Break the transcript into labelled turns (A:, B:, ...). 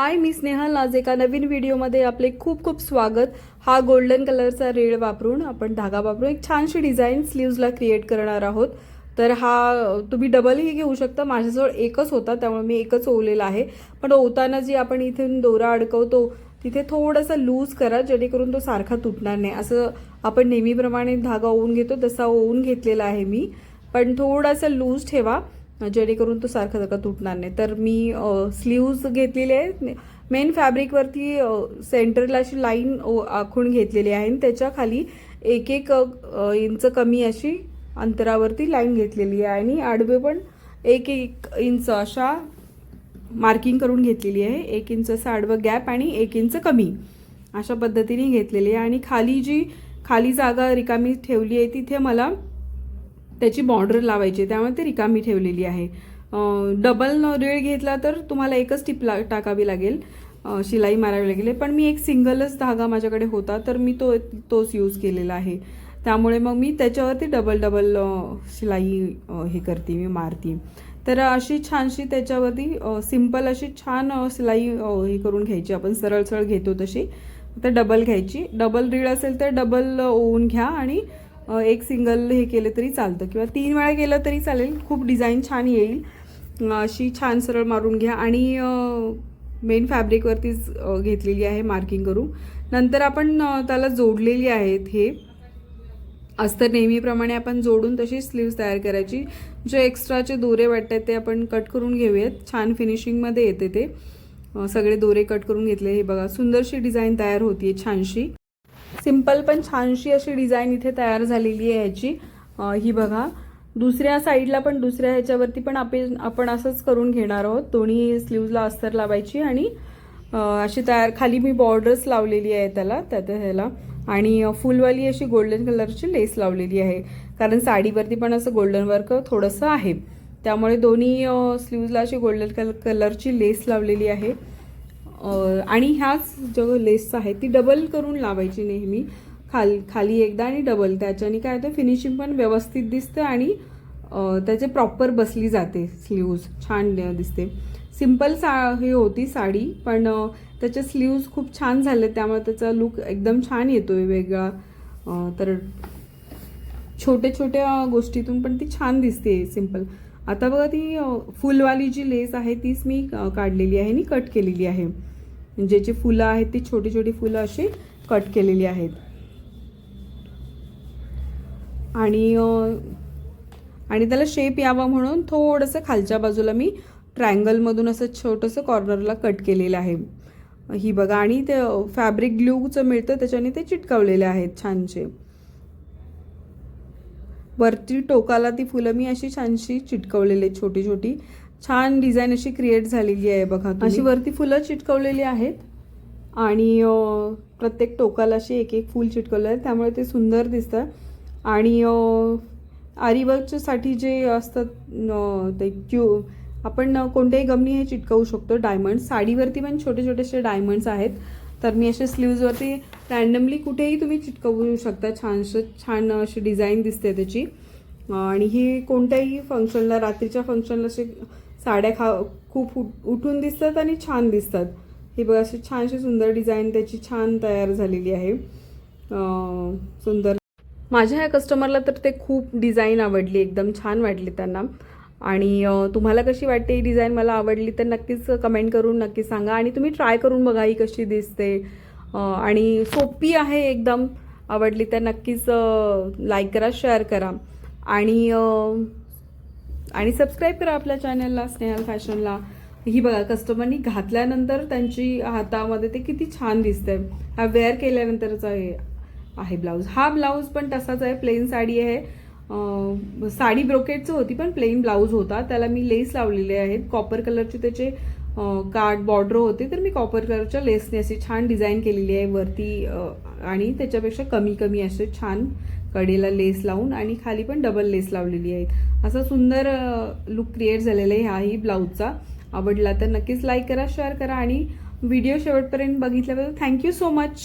A: हाय मी स्नेहल आज एका नवीन व्हिडिओमध्ये आपले खूप खूप स्वागत. हा गोल्डन कलरचा रेड वापरून आपण धागा वापरून एक छानशी डिझाईन स्लीव्जला क्रिएट करणार आहोत. तर हा तुम्ही डबलही घेऊ शकता. माझ्याजवळ एकच होता त्यामुळे मी एकच ओवलेला आहे. पण ओवताना जी आपण इथून दोरा अडकवतो तिथे थोडासा लूज करा जेणेकरून तो सारखा तुटणार नाही. असं आपण नेहमीप्रमाणे धागा ओवून घेतो तसा ओवून घेतलेला आहे मी. पण थोडासा लूज ठेवा. जेणेकरून तो सारखा सारखा तुटणार नाही. तर मी स्लीव्ज घेतलेले आहेत. मेन फॅब्रिकवरती सेंटरला अशी लाईन आखून घेतलेली आहे आणि त्याच्याखाली एक एक इंच कमी अशी अंतरावरती लाईन घेतलेली आहे आणि आडवे पण एक एक इंच अशा मार्किंग करून घेतलेली आहे. एक इंच असं आडवं गॅप आणि एक इंच कमी अशा पद्धतीने घेतलेली आहे. आणि खाली जी खाली जागा रिकामी ठेवली आहे तिथे मला त्याची बॉर्डर लावायची त्यामुळे ती रिकामी ठेवलेली आहे. डबल रेळ घेतला तर तुम्हाला एकच टिप ला टाकावी लागेल. शिलाई मारावी लागेल. पण मी एक सिंगलच धागा माझ्याकडे होता तर मी तो तोच यूज केलेला आहे. त्यामुळे मग मी त्याच्यावरती डबल डबल शिलाई हे करते मी मारते. तर अशी छानशी त्याच्यावरती सिंपल अशी छान शिलाई हे करून घ्यायची. आपण सरळ सरळ घेतो तशी. तर डबल घ्यायची. डबल रीळ असेल तर डबल ओवून घ्या आणि एक सिंगल हे केलं तरी चालतं. किंवा तीन वेळा केलं तरी चालेल. खूप डिझाईन छान येईल. अशी छान सरळ मारून घ्या. आणि मेन फॅब्रिकवरतीच घेतलेली आहे मार्किंग करून. नंतर आपण त्याला जोडलेली आहेत हे. अस्तर नेहमीप्रमाणे आपण जोडून तशी स्लीव्स तयार करायची. जे एक्स्ट्राचे दोरे वाटतात ते आपण कट करून घेऊयात. छान फिनिशिंगमध्ये येते ते. सगळे दोरे कट करून घेतले. हे बघा सुंदरशी डिझाईन तयार होतीये छानशी. सिंपल पण छानशी अशी डिझाईन इथे तयार झालेली आहे ह्याची ही बघा. दुसऱ्या साईडला पण दुसऱ्या ह्याच्यावरती पण आपण आपण असंच करून घेणार आहोत. दोन्ही स्लीवला अस्तर लावायची आणि अशी तयार खाली मी बॉर्डर्स लावलेली आहे त्याला त्या ह्याला. आणि फुलवाली अशी गोल्डन कलरची लेस लावलेली आहे. कारण साडीवरती पण असं गोल्डन वर्क थोडंसं आहे. त्यामुळे दोन्ही स्लीव्जला अशी गोल्डन कलर कलरची लेस लावलेली आहे. आणि ह्याच जो लेस आहे ती डबल करून लावायची नेहमी. खाल खाली एकदा आणि डबल त्याच्याने काय होतं फिनिशिंग पण व्यवस्थित दिसतं आणि त्याचे प्रॉपर बसली जाते स्लीव्ज छान दिसते. सिंपल सा हे होती साडी पण त्याचे स्लीव्ज खूप छान झाले. त्यामुळे त्याचा लुक एकदम छान येतो आहे वेगळा तर छोट्या छोट्या गोष्टीतून पण ती छान दिसते सिंपल आता बघा ती फुलवाली जी लेस आहे तीच मी काढलेली आहे आणि कट केलेली आहे. ज्याची फुलं आहेत ती छोटी छोटी फुलं अशी कट केलेली आहेत. आणि आणि त्याला शेप यावा म्हणून थोडंसं खालच्या बाजूला मी ट्रायंगलमधून असं छोटंसं कॉर्नरला कट केलेलं आहे. ही बघा आणि ते फॅब्रिक ग्लूचं मिळतं त्याच्याने ते चिटकवलेले आहेत छानसे वरती टोकाला ती फुलं मी अशी छानशी चिटकवलेली आहेत छोटी छोटी. छान डिझाईन अशी क्रिएट झालेली आहे बघा अशी वरती फुलं चिटकवलेली आहेत आणि प्रत्येक टोकाला अशी एक एक फूल चिटकवलं आहे. त्यामुळे ते सुंदर दिसतं. आणि आरीवर्कच्यासाठी जे असतात ते क्यू आपण कोणत्याही गमनी हे चिटकवू शकतो डायमंड साडीवरती पण छोटे छोटेसे डायमंड्स आहेत. तर मी असे स्लीव्जवरती रॅन्डमली कुठेही तुम्ही चिटकवू शकता. छानसं छान अशी डिझाईन दिसते त्याची. आणि ही कोणत्याही फंक्शनला रात्रीच्या फंक्शनला असे साड्या खा खूप उठ- उठून दिसतात आणि छान दिसतात. ही बघा अशी छानशी सुंदर डिझाईन त्याची छान तयार झालेली आहे. सुंदर. माझ्या ह्या कस्टमरला तर ते खूप डिझाईन आवडली एकदम छान वाटली त्यांना. आणि तुम्हाला कशी वाटते ही डिझाईन मला आवडली तर नक्कीच कमेंट करून नक्की सांगा आणि तुम्ही ट्राय करून बघा ही कशी दिसते. आणि सोपी आहे एकदम आवडली तर नक्कीच लाईक करा शेअर करा. आणि आणि सबस्क्राईब करा आपल्या चॅनलला स्नेहल फॅशनला ही बघा कस्टमरनी घातल्यानंतर त्यांची हातामध्ये ते किती छान दिसतंय. हा वेअर केल्यानंतरचा आहे आहे ब्लाऊज हा ब्लाऊज पण तसाच आहे प्लेन साडी आहे. साडी ब्रोकेटचं होती पण प्लेन ब्लाऊज होता. त्याला मी लेस लावलेले आहेत. कॉपर कलरचे त्याचे कार्ड बॉर्डर होते तर मी कॉपर कलरच्या लेसने अशी छान डिझाईन केलेली आहे. वरती आणि त्याच्यापेक्षा कमी कमी असे छान कडेला लेस लावून आणि खाली पण डबल लेस लावलेली आहेत. असा सुंदर लुक क्रिएट झालेला आहे ह्याही ब्लाऊजचा. आवडला तर नक्कीच लाईक करा शेअर करा आणि व्हिडिओ शेवटपर्यंत बघितल्याबद्दल थँक्यू सो मच